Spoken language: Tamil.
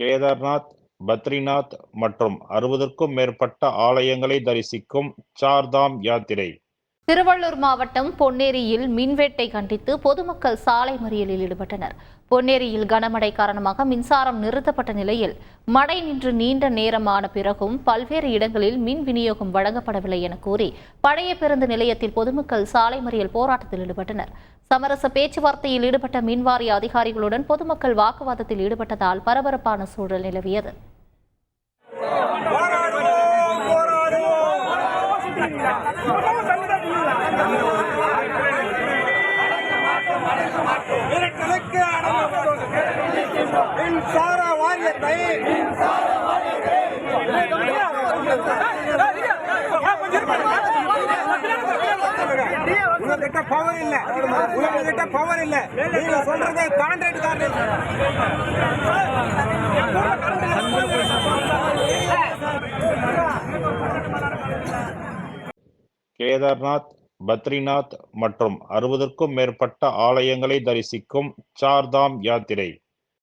கேதார்நாத் பத்ரிநாத் மற்றும் அறுபதுக்கும் மேற்பட்ட ஆலயங்களை தரிசிக்கும் சார்தாம் யாத்திரை. திருவள்ளூர் மாவட்டம் பொன்னேரியில் மின்வெட்டை கண்டித்து பொதுமக்கள் சாலை மறியலில் ஈடுபட்டனர். பொன்னேரியில் கனமழை காரணமாக மின்சாரம் நிறுத்தப்பட்ட நிலையில் மழை நின்று நீண்ட நேரமான பிறகும் பல்வேறு இடங்களில் மின் விநியோகம் வழங்கப்படவில்லை என கூறி பழைய பேருந்து நிலையத்தில் பொதுமக்கள் சாலை மறியல் போராட்டத்தில் ஈடுபட்டனர். சமரச பேச்சுவார்த்தையில் ஈடுபட்ட மின்வாரிய அதிகாரிகளுடன் பொதுமக்கள் வாக்குவாதத்தில் ஈடுபட்டதால் பரபரப்பான சூழல் நிலவியது. மிரட்டலுக்கு மின்சார வாரியத்தை உங்ககிட்ட பவர் இல்ல. உங்ககிட்ட பவர் இல்ல. நீங்க கான்ட்ராக்ட் கேதார்நாத் பத்ரிநாத் மற்றும் அறுபதுக்கும் மேற்பட்ட ஆலயங்களை தரிசிக்கும் சார்தாம் யாத்திரை.